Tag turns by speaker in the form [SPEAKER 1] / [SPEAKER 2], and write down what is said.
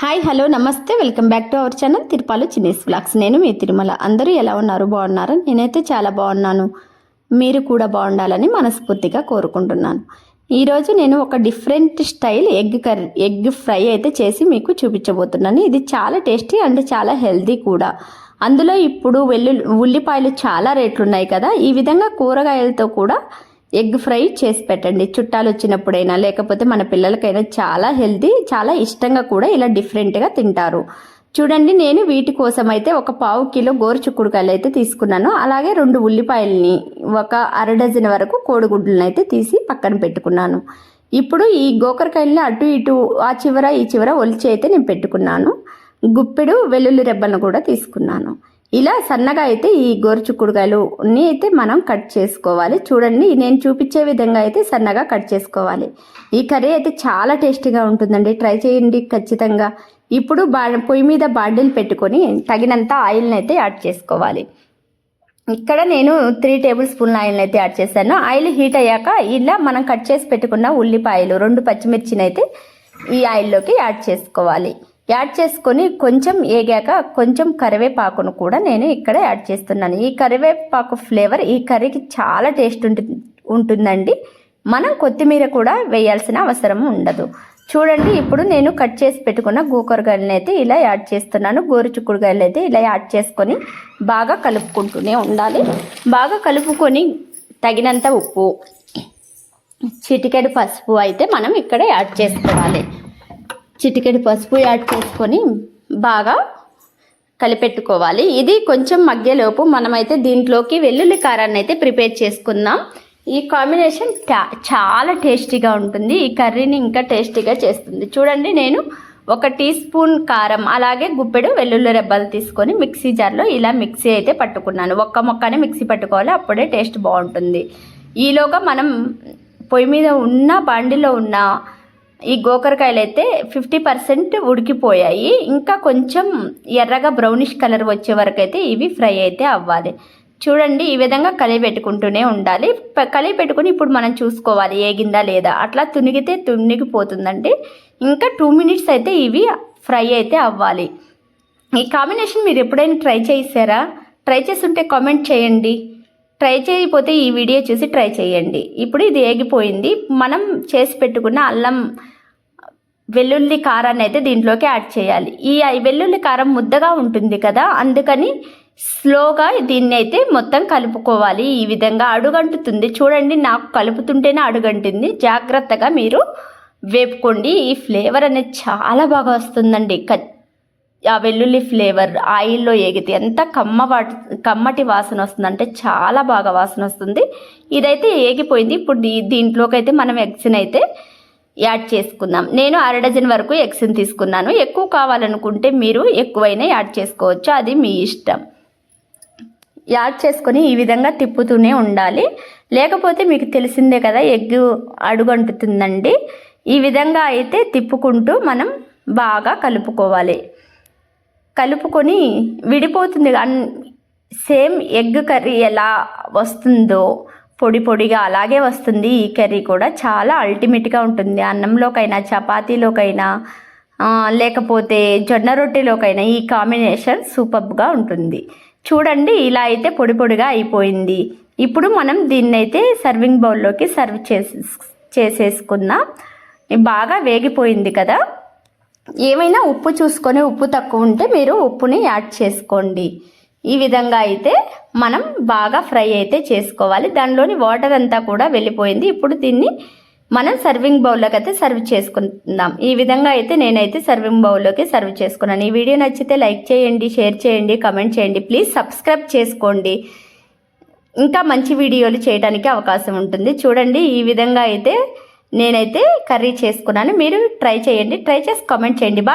[SPEAKER 1] Hi hello నమస్తే. Welcome back to our channel Tirupalu Chinni's blogs నేను మీ తిరుమల. అందరూ ఎలా ఉన్నారు? బాగున్నారా? నేనైతే చాలా బాగున్నాను. మీరు కూడా బాగుండాలని మనస్ఫూర్తిగా కోరుకుంటున్నాను. ఈరోజు నేను ఒక different style egg curry egg fry అయితే చేసి మీకు చూపించబోతున్నాను. ఇది చాలా టేస్టీ అండ్ చాలా హెల్దీ కూడా. అందులో ఇప్పుడు వెల్లు ఉల్లిపాయలు చాలా రేట్లు ఉన్నాయి కదా. ఈ విధంగా కూరగాయలతో కూడా ఎగ్ ఫ్రై చేసి పెట్టండి. చుట్టాలు వచ్చినప్పుడైనా లేకపోతే మన పిల్లలకైనా చాలా హెల్తీ చాలా ఇష్టంగా కూడా ఇలా డిఫరెంట్గా తింటారు. చూడండి నేను వీటి కోసం అయితే ఒక పావు కిలో గోరుచుక్కుడుకాయలు అయితే తీసుకున్నాను. అలాగే రెండు ఉల్లిపాయలని ఒక అర డజన్ వరకు కోడిగుడ్లను అయితే తీసి పక్కన పెట్టుకున్నాను. ఇప్పుడు ఈ గోకరకాయలని అటు ఇటు ఆ చివర ఈ చివర ఒలిచి అయితే నేను పెట్టుకున్నాను. గుప్పెడు వెల్లుల్లి రెబ్బలను కూడా తీసుకున్నాను. ఇలా సన్నగా అయితే ఈ గోరుచుక్కుడుకాయలుని అయితే మనం కట్ చేసుకోవాలి. చూడండి నేను చూపించే విధంగా అయితే సన్నగా కట్ చేసుకోవాలి. ఈ కర్రీ అయితే చాలా టేస్టీగా ఉంటుందండి. ట్రై చేయండి ఖచ్చితంగా. ఇప్పుడు బా పొయ్యి మీద బాండిల్ పెట్టుకొని తగినంత ఆయిల్ని అయితే యాడ్ చేసుకోవాలి. ఇక్కడ నేను త్రీ టేబుల్ స్పూన్ ఆయిల్ని అయితే యాడ్ చేశాను. ఆయిల్ హీట్ అయ్యాక ఇలా మనం కట్ చేసి పెట్టుకున్న ఉల్లిపాయలు రెండు పచ్చిమిర్చిని అయితే ఈ ఆయిల్లోకి యాడ్ చేసుకోవాలి. యాడ్ చేసుకొని కొంచెం ఏగాక కొంచెం కరివేపాకును కూడా నేను ఇక్కడ యాడ్ చేస్తున్నాను. ఈ కరివేపాకు ఫ్లేవర్ ఈ కర్రీకి చాలా టేస్ట్ ఉంటుంది ఉంటుందండి. మనం కొత్తిమీర కూడా వేయాల్సిన అవసరం ఉండదు. చూడండి ఇప్పుడు నేను కట్ చేసి పెట్టుకున్న గోకరకాయలను అయితే ఇలా యాడ్ చేస్తున్నాను. గోరుచుక్కుడుగాయలు అయితే ఇలా యాడ్ చేసుకొని బాగా కలుపుకుంటూనే ఉండాలి. బాగా కలుపుకొని తగినంత ఉప్పు చిటికెడు పసుపు అయితే మనం ఇక్కడ యాడ్ చేసుకోవాలి. చిటికెడు పసుపు యాడ్ చేసుకొని బాగా కలిపెట్టుకోవాలి. ఇది కొంచెం మగ్గేలోపు మనమైతే దీంట్లోకి వెల్లుల్లి కారాన్ని అయితే ప్రిపేర్ చేసుకుందాం. ఈ కాంబినేషన్ చాలా టేస్టీగా ఉంటుంది. ఈ కర్రీని ఇంకా టేస్టీగా చేస్తుంది. చూడండి నేను ఒక టీ స్పూన్ కారం అలాగే గుప్పెడు వెల్లుల్లి రెబ్బలు తీసుకొని మిక్సీ జార్లో ఇలా మిక్సీ అయితే పట్టుకున్నాను. ఒక్క మొక్కనే మిక్సీ పట్టుకోవాలి అప్పుడే టేస్ట్ బాగుంటుంది. ఈలోగా మనం పొయ్యి మీద ఉన్న బండిలో ఉన్న ఈ గోకరకాయలు అయితే ఫిఫ్టీ పర్సెంట్ ఉడికిపోయాయి. ఇంకా కొంచెం ఎర్రగా బ్రౌనిష్ కలర్ వచ్చే వరకు అయితే ఇవి ఫ్రై అయితే అవ్వాలి. చూడండి ఈ విధంగా కలిపి పెట్టుకుంటూనే ఉండాలి. కలిపి పెట్టుకుని ఇప్పుడు మనం చూసుకోవాలి ఏగిందా లేదా? అట్లా తునిగితే తునిగిపోతుందండి. ఇంకా టూ మినిట్స్ అయితే ఇవి ఫ్రై అయితే అవ్వాలి. ఈ కాంబినేషన్ మీరు ఎప్పుడైనా ట్రై చేసారా? ట్రై చేస్తుంటే కామెంట్ చేయండి. ట్రై చేయకపోతే ఈ వీడియో చూసి ట్రై చేయండి. ఇప్పుడు ఇది ఏగిపోయింది. మనం చేసి పెట్టుకున్న అల్లం వెల్లుల్లి కారాన్ని అయితే దీంట్లోకి యాడ్ చేయాలి. ఈ వెల్లుల్లి కారం ముద్దగా ఉంటుంది కదా అందుకని స్లోగా దీన్ని అయితే మొత్తం కలుపుకోవాలి. ఈ విధంగా అడుగంటుతుంది. చూడండి నాకు కలుపుతుంటేనే అడుగంటుంది. జాగ్రత్తగా మీరు వేపుకోండి. ఈ ఫ్లేవర్ అనేది చాలా బాగా వస్తుందండి. ఆ వెల్లుల్లి ఫ్లేవర్ ఆయిల్లో ఏగితే ఎంత కమ్మ కమ్మటి వాసన వస్తుంది అంటే చాలా బాగా వాసన వస్తుంది. ఇదైతే ఏగిపోయింది. ఇప్పుడు దీంట్లోకి అయితే మనం ఎగ్స్ని అయితే యాడ్ చేసుకుందాం. నేను అర డజన్ వరకు ఎగ్స్ని తీసుకున్నాను. ఎక్కువ కావాలనుకుంటే మీరు ఎక్కువైనా యాడ్ చేసుకోవచ్చు. అది మీ ఇష్టం. యాడ్ చేసుకొని ఈ విధంగా తిప్పుతూనే ఉండాలి. లేకపోతే మీకు తెలిసిందే కదా ఎగ్ అడుగంటుతుందండి. ఈ విధంగా అయితే తిప్పుకుంటూ మనం బాగా కలుపుకోవాలి. కలుపుకొని విడిపోతుంది. సేమ్ ఎగ్ కర్రీ ఎలా వస్తుందో పొడి పొడిగా అలాగే వస్తుంది. ఈ కర్రీ కూడా చాలా అల్టిమేట్గా ఉంటుంది. అన్నంలోకైనా చపాతీలోకైనా లేకపోతే జొన్న రొట్టెలోకైనా ఈ కాంబినేషన్ సూపర్గా ఉంటుంది. చూడండి ఇలా అయితే పొడి పొడిగా అయిపోయింది. ఇప్పుడు మనం దీన్ని అయితే సర్వింగ్ బౌల్లోకి సర్వ్ చేసి చేసేసుకుందాం. బాగా వేగిపోయింది కదా? ఏమైనా ఉప్పు చూసుకొని ఉప్పు తక్కువ ఉంటే మీరు ఉప్పుని యాడ్ చేసుకోండి. ఈ విధంగా అయితే మనం బాగా ఫ్రై అయితే చేసుకోవాలి. దానిలోని వాటర్ అంతా కూడా వెళ్ళిపోయింది. ఇప్పుడు దీన్ని మనం సర్వింగ్ బౌల్లోకి అయితే సర్వ్ చేసుకుందాం. ఈ విధంగా అయితే నేనైతే సర్వింగ్ బౌల్లోకి సర్వ్ చేసుకున్నాను. ఈ వీడియో నచ్చితే లైక్ చేయండి షేర్ చేయండి కమెంట్ చేయండి. ప్లీజ్ సబ్స్క్రైబ్ చేసుకోండి. ఇంకా మంచి వీడియోలు చేయడానికి అవకాశం ఉంటుంది. చూడండి ఈ విధంగా అయితే నేనైతే కర్రీ చేసుకున్నాను. మీరు ట్రై చేయండి. ట్రై చేసి కామెంట్ చేయండి. బాయ్.